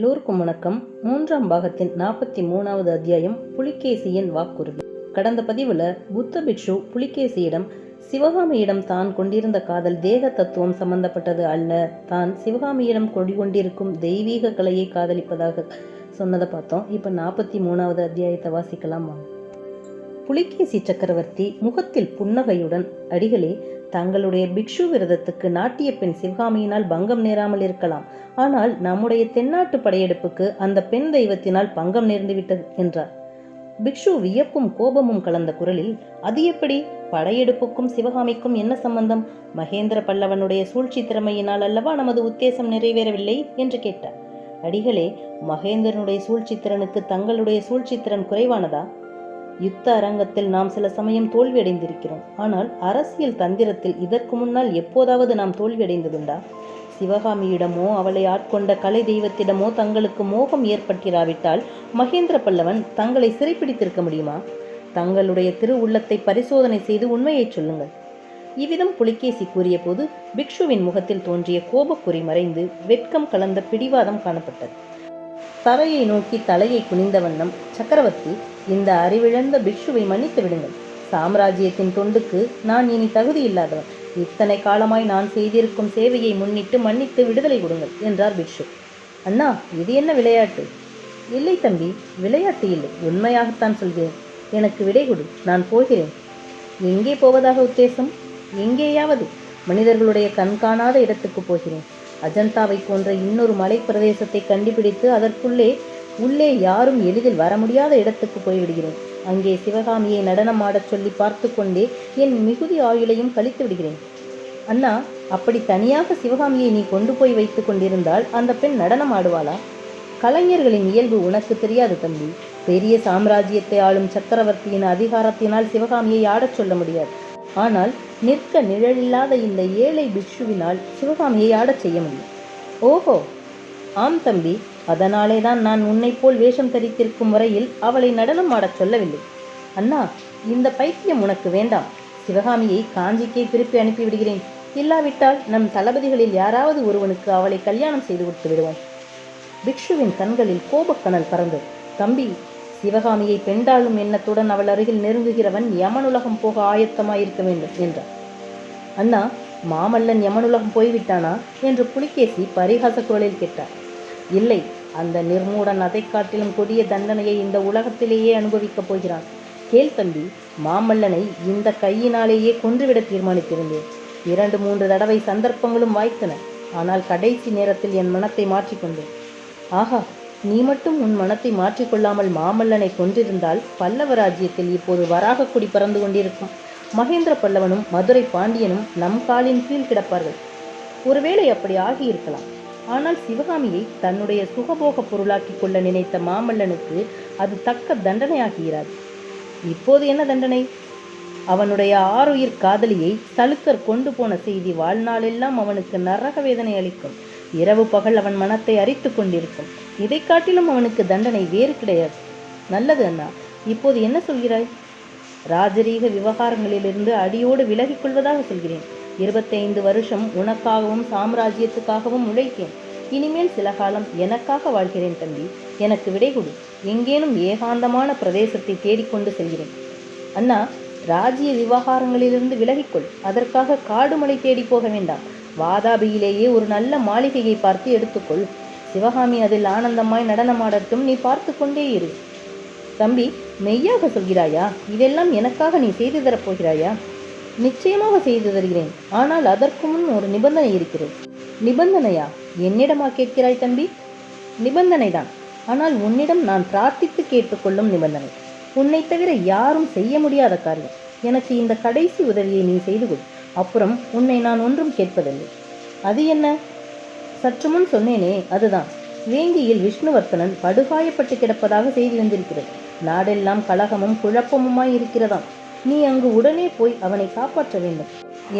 எல்லோருக்கும் வணக்கம். மூன்றாம் பாகத்தின் நாற்பத்தி மூணாவது அத்தியாயம் புலிகேசியின் வாக்குறுதி. கடந்த பதிவில் புத்த பிக்ஷு புலிகேசியிடம் சிவகாமியிடம் தான் கொண்டிருந்த காதல் தேக தத்துவம் சம்பந்தப்பட்டது அல்ல. தான் சிவகாமியிடம் கொண்டிருக்கும் தெய்வீக கலையை காதலிப்பதாக சொன்னதை பார்த்தோம். இப்போ நாற்பத்தி மூணாவது அத்தியாயத்தை வாசிக்கலாமா புலிகேசி சக்கரவர்த்தி முகத்தில் புன்னகையுடன் அடிகளே தங்களுடைய பிக்ஷு விரதத்துக்கு நாட்டிய பெண் சிவகாமியினால் பங்கம் நேராமல் இருக்கலாம். ஆனால் நம்முடைய தென்னாட்டு படையெடுப்புக்கு அந்த பெண் தெய்வத்தினால் பங்கம் நேர்ந்துவிட்டது என்றார். பிக்ஷு வியப்பும் கோபமும் கலந்த குரலில் அது எப்படி? படையெடுப்புக்கும் சிவகாமிக்கும் என்ன சம்பந்தம்? மகேந்திர பல்லவனுடைய சூழ்ச்சி திறமையினால் அல்லவா நமது உத்தேசம் நிறைவேறவில்லை? என்று கேட்டார். அடிகளே மகேந்திரனுடைய சூழ்ச்சி திறனுக்கு தங்களுடைய சூழ்ச்சி திறன் குறைவானதா? யுத்த அரங்கத்தில் நாம் சில சமயம் தோல்வியடைந்திருக்கிறோம். ஆனால் அரசியல் தந்திரத்தில் இதற்கு முன்னால் எப்போதாவது நாம் தோல்வியடைந்ததுண்டா? சிவகாமியிடமோ அவளை ஆட்கொண்ட கலை தெய்வத்திடமோ தங்களுக்கு மோகம் ஏற்பட்டிராவிட்டால் மகேந்திர பல்லவன் தங்களை சிறைப்பிடித்திருக்க முடியுமா? தங்களுடைய திரு உள்ளத்தை பரிசோதனை செய்து உண்மையை சொல்லுங்கள். இவ்விதம் புலிகேசி கூறிய போது பிக்ஷுவின் முகத்தில் தோன்றிய கோபக்குறி மறைந்து வெட்கம் கலந்த பிடிவாதம் காணப்பட்டது. தரையை நோக்கி தலையை குனிந்த வண்ணம் சக்கரவர்த்தி இந்த அறிவிழந்த பிக்ஷுவை மன்னித்து விடுங்கள். சாம்ராஜ்யத்தின் தொண்டுக்கு நான் இனி தகுதி இல்லாதவன். இத்தனை காலமாய் நான் செய்திருக்கும் சேவையை முன்னிட்டு மன்னித்து விடுதலை கொடுங்கள் என்றார் பிக்ஷு. அண்ணா இது என்ன விளையாட்டு? இல்லை தம்பி விளையாட்டு இல்லை. உண்மையாகத்தான் சொல்கிறேன். எனக்கு விடை கொடு நான் போகிறேன். எங்கே போவதாக உத்தேசம்? எங்கேயாவது. மனிதர்களுடைய கண்காணாத இடத்துக்கு போகிறேன். அஜந்தாவை போன்ற இன்னொரு மலை பிரதேசத்தை கண்டுபிடித்து அதற்குள்ளே உள்ளே யாரும் எளிதில் வர முடியாத இடத்துக்கு போய்விடுகிறேன். அங்கே சிவகாமியை நடனம் ஆடச் சொல்லி பார்த்து கொண்டே என் மிகுதி ஆயுளையும் கழித்து விடுகிறேன். அண்ணா அப்படி தனியாக சிவகாமியை நீ கொண்டு போய் வைத்து கொண்டிருந்தால் அந்த பெண் நடனம் ஆடுவாளா? கலைஞர்களின் இயல்பு உனக்கு தெரியாது தம்பி. பெரிய சாம்ராஜ்யத்தை ஆளும் சக்கரவர்த்தியின் அதிகாரத்தினால் சிவகாமியை ஆடச் சொல்ல முடியாது. ஆனால் நிற்க நிழலில்லாத இந்த ஏழை பிக்ஷுவினால் சிவகாமியை ஆடச் செய்ய முடியும். ஓஹோ! ஆம் தம்பி அதனாலே தான் நான் உன்னை போல் வேஷம் தரித்திருக்கும் வரையில் அவளை நடனம் ஆடச் சொல்லவில்லை. அண்ணா இந்த பைத்தியம் உனக்கு வேண்டாம். சிவகாமியை காஞ்சிக்கே திருப்பி அனுப்பிவிடுகிறேன். இல்லாவிட்டால் நம் தளபதிகளில் யாராவது ஒருவனுக்கு அவளை கல்யாணம் செய்து கொடுத்து விடுவோம். பிக்ஷுவின் கண்களில் கோபக்கனல் பறந்தது. தம்பி சிவகாமியை பெண்டாளும் எண்ணத்துடன் அவள் அருகில் நெருங்குகிறவன் யமனுலகம் போக ஆயத்தமாயிருக்க வேண்டும் என்றார் அண்ணா மாமல்லன் யமனுலகம் போய்விட்டானா? என்று புலிகேசி பரிகாச குரலில் கேட்டார். இல்லை அந்த நிர்மூடன் அதை காட்டிலும் கொடிய தண்டனையை இந்த உலகத்திலேயே அனுபவிக்கப் போகிறான். கேள் தம்பி மாமல்லனை இந்த கையினாலேயே கொன்றுவிட தீர்மானித்திருந்தேன். இரண்டு மூன்று தடவை சந்தர்ப்பங்களும் வாய்த்தன. ஆனால் கடைசி நேரத்தில் என் மனத்தை மாற்றிக்கொண்டேன். ஆஹா நீ மட்டும் உன் மனத்தை மாற்றிக்கொள்ளாமல் மாமல்லனை கொன்றிருந்தால் பல்லவ ராஜ்யத்தில் இப்போது வராக குடி பறந்து கொண்டிருக்கும். மகேந்திர பல்லவனும் மதுரை பாண்டியனும் நம் காலின் கீழ் கிடப்பார்கள். ஒருவேளை அப்படி ஆகியிருக்கலாம். ஆனால் சிவகாமியை தன்னுடைய சுகபோக பொருளாக்கி கொள்ள நினைத்த மாமல்லனுக்கு அது தக்க தண்டனையாகிறாது இப்போது என்ன தண்டனை? அவனுடைய ஆறுயிர் காதலியை சலுக்கர் கொண்டு போன செய்தி வாழ்நாளெல்லாம் அவனுக்கு நரக வேதனை அளிக்கும். இரவு பகல் அவன் மனத்தை அரித்து கொண்டிருக்கும். இதை காட்டிலும் அவனுக்கு தண்டனை வேறு கிடையாது. நல்லது அண்ணா இப்போது என்ன சொல்கிறாய்? ராஜரீக விவகாரங்களிலிருந்து அடியோடு விலகிக் கொள்வதாக சொல்கிறேன். இருபத்தைந்து வருஷம் உனக்காகவும் சாம்ராஜ்யத்துக்காகவும் உழைத்தேன். இனிமேல் சில காலம் எனக்காக வாழ்கிறேன் தம்பி. எனக்கு விடை கொடு. எங்கேனும் ஏகாந்தமான பிரதேசத்தை தேடிக்கொண்டு செல்கிறேன். அண்ணா ராஜ்ய விவகாரங்களிலிருந்து விலகிக்கொள். அதற்காக காடுமலை தேடி போக வேண்டாம். வாதாபியிலேயே ஒரு நல்ல மாளிகையை பார்த்து எடுத்துக்கொள். சிவகாமி அதில் ஆனந்தமாய் நடனமாடட்டும் நீ பார்த்து கொண்டே இரு. தம்பி மெய்யாக சொல்கிறாயா? இதெல்லாம் எனக்காக நீ செய்து தரப்போகிறாயா? நிச்சயமாக செய்து தருகிறேன். ஆனால் அதற்கு முன் ஒரு நிபந்தனை இருக்கிறது. நிபந்தனையா? என்னிடமா கேட்கிறாய் தம்பி? நிபந்தனைதான். ஆனால் உன்னிடம் நான் பிரார்த்தித்து கேட்டுக்கொள்ளும் நிபந்தனை. உன்னை தவிர யாரும் செய்ய முடியாத காரியம். எனக்கு இந்த கடைசி உதவியை நீ செய்து கொள். அப்புறம் உன்னை நான் ஒன்றும் கேட்பதில்லை. அது என்ன? சற்று முன் சொன்னேனே அதுதான். வேங்கியில் விஷ்ணுவர்த்தனன் படுகாயப்பட்டு கிடப்பதாக செய்தி வந்திருக்கிறது. நாடெல்லாம் கலகமும் குழப்பமுமாய் இருக்கிறதாம். நீ அங்கு உடனே போய் அவனை காப்பாற்ற வேண்டும்.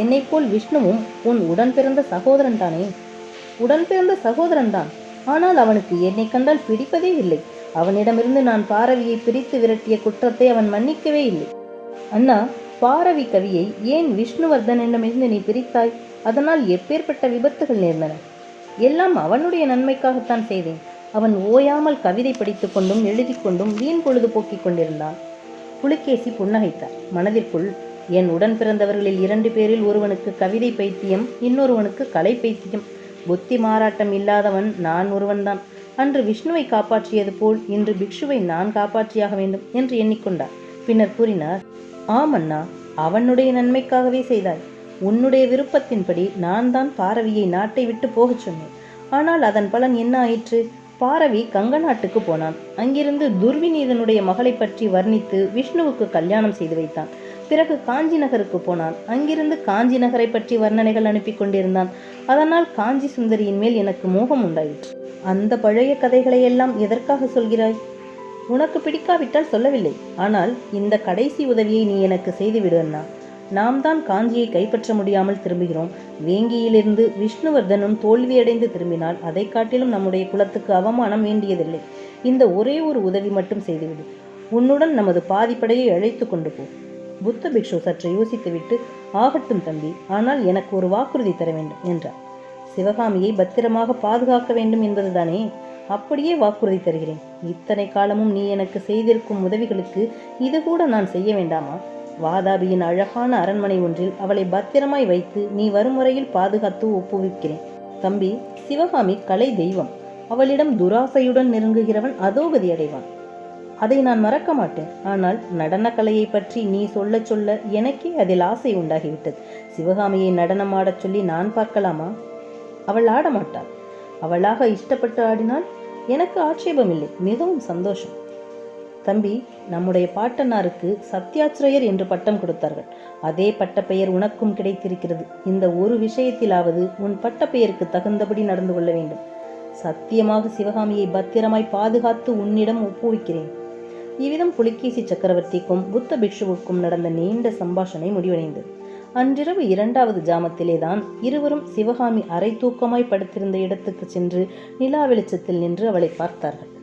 என்னை போல் விஷ்ணுவும் உன் உடன் பிறந்த சகோதரன் தானே உடன் பிறந்த சகோதரன் தான் ஆனால் அவனுக்கு என்னை கண்டால் பிடிப்பதே இல்லை. அவனிடமிருந்து நான் பாரவியை பிரித்து விரட்டிய குற்றத்தை அவன் மன்னிக்கவே இல்லை. அண்ணா பாரவி கவியை ஏன் விஷ்ணுவர்தனிடமிருந்து நீ பிரித்தாய்? அதனால் எப்பேற்பட்ட விபத்துகள் நேர்ந்தன? எல்லாம் அவனுடைய நன்மைக்காகத்தான் செய்தேன். அவன் ஓயாமல் கவிதை படித்துக் கொண்டும் எழுதி கொண்டும் வீண் பொழுது போக்கிக் கொண்டிருந்தான். புலிகேசி புன்னகைத்தார். மனதிற்குள் என் உடன் பிறந்தவர்களில் இரண்டு பேரில் ஒருவனுக்கு கவிதை பைத்தியம் இன்னொருவனுக்கு கலை பைத்தியம். புத்தி மாறாட்டம் இல்லாதவன் நான் ஒருவன்தான். அன்று விஷ்ணுவை காப்பாற்றியது போல் இன்று பிக்ஷுவை நான் காப்பாற்றியாக வேண்டும் என்று எண்ணிக்கொண்டார். பின்னர் கூறினார் ஆமண்ணா அவனுடைய நன்மைக்காகவே செய்தாய். உன்னுடைய விருப்பத்தின்படி நான் தான் பாரவியை நாட்டை விட்டு போகச் சொன்னேன். ஆனால் அதன் பலன் என்ன ஆயிற்று? பாரவி கங்க நாட்டுக்கு போனான். அங்கிருந்து துர்விநீதனுடைய மகளை பற்றி வர்ணித்து விஷ்ணுவுக்கு கல்யாணம் செய்து வைத்தான். பிறகு காஞ்சி நகருக்கு போனான். அங்கிருந்து காஞ்சி நகரை பற்றி வர்ணனைகள் அனுப்பி கொண்டிருந்தான். அதனால் காஞ்சி சுந்தரியின் மேல் எனக்கு மோகம் உண்டாயிற்று. அந்த பழைய கதைகளை எல்லாம் எதற்காக சொல்கிறாய்? உனக்கு பிடிக்காவிட்டால் சொல்லவில்லை. ஆனால் இந்த கடைசி உதவியை நீ எனக்கு செய்துவிடு அண்ணா. நாம் தான் காஞ்சியை கைப்பற்ற முடியாமல் திரும்புகிறோம். வேங்கியிலிருந்து விஷ்ணுவர்தனும் தோல்வியடைந்து திரும்பினால் அதை காட்டிலும் நம்முடைய குலத்துக்கு அவமானம் வேண்டியதில்லை. இந்த ஒரே ஒரு உதவி மட்டும் செய்துவிடு. உன்னுடன் நமது பாதிப்படையை அழைத்து கொண்டு போ. புத்த பிக்ஷு சற்று யோசித்துவிட்டு ஆகட்டும் தம்பி ஆனால் எனக்கு ஒரு வாக்குறுதி தர வேண்டும் என்றார். சிவகாமியை பத்திரமாக பாதுகாக்க வேண்டும் என்பதுதானே? அப்படியே வாக்குறுதி தருகிறேன். இத்தனை காலமும் நீ எனக்கு செய்திருக்கும் உதவிகளுக்கு இது கூட நான் செய்ய வேண்டாமா? வாதாபியின் அழகான அரண்மனை ஒன்றில் அவளை பத்திரமாய் வைத்து நீ வரும் முறையில் பாதுகாத்து ஒப்புவிக்கிறேன். தம்பி சிவகாமி கலை தெய்வம். அவளிடம் துராசையுடன் நெருங்குகிறவன் அதோகதி அடைவான். அதை நான் மறக்க மாட்டேன். ஆனால் நடனக் கலையை பற்றி நீ சொல்லச் சொல்ல எனக்கே அதில் ஆசை உண்டாகிவிட்டது. சிவகாமியை நடனம் ஆடச் சொல்லி நான் பார்க்கலாமா? அவள் ஆட மாட்டாள் அவளாக இஷ்டப்பட்டு ஆடினால் எனக்கு ஆட்சேபமில்லை மிகவும் சந்தோஷம். தம்பி நம்முடைய பாட்டனாருக்கு சத்யாச்சிரயர் என்று பட்டம் கொடுத்தார்கள். அதே பட்டப்பெயர் உனக்கும் கிடைத்திருக்கிறது. இந்த ஒரு விஷயத்திலாவது உன் பட்டப்பெயருக்கு தகுந்தபடி நடந்து கொள்ள வேண்டும். சத்தியமாக சிவகாமியை பத்திரமாய் பாதுகாத்து உன்னிடம் ஒப்புவிக்கிறேன். இவ்விதம் புலிகேசி சக்கரவர்த்திக்கும் புத்த பிக்ஷுவுக்கும் நடந்த நீண்ட சம்பாஷணை முடிவடைந்தது. அன்றிரவு இரண்டாவது ஜாமத்திலேதான் இருவரும் சிவகாமி அரை தூக்கமாய் படுத்திருந்த இடத்துக்கு சென்று நிலா வெளிச்சத்தில் நின்று அவளை பார்த்தார்கள்.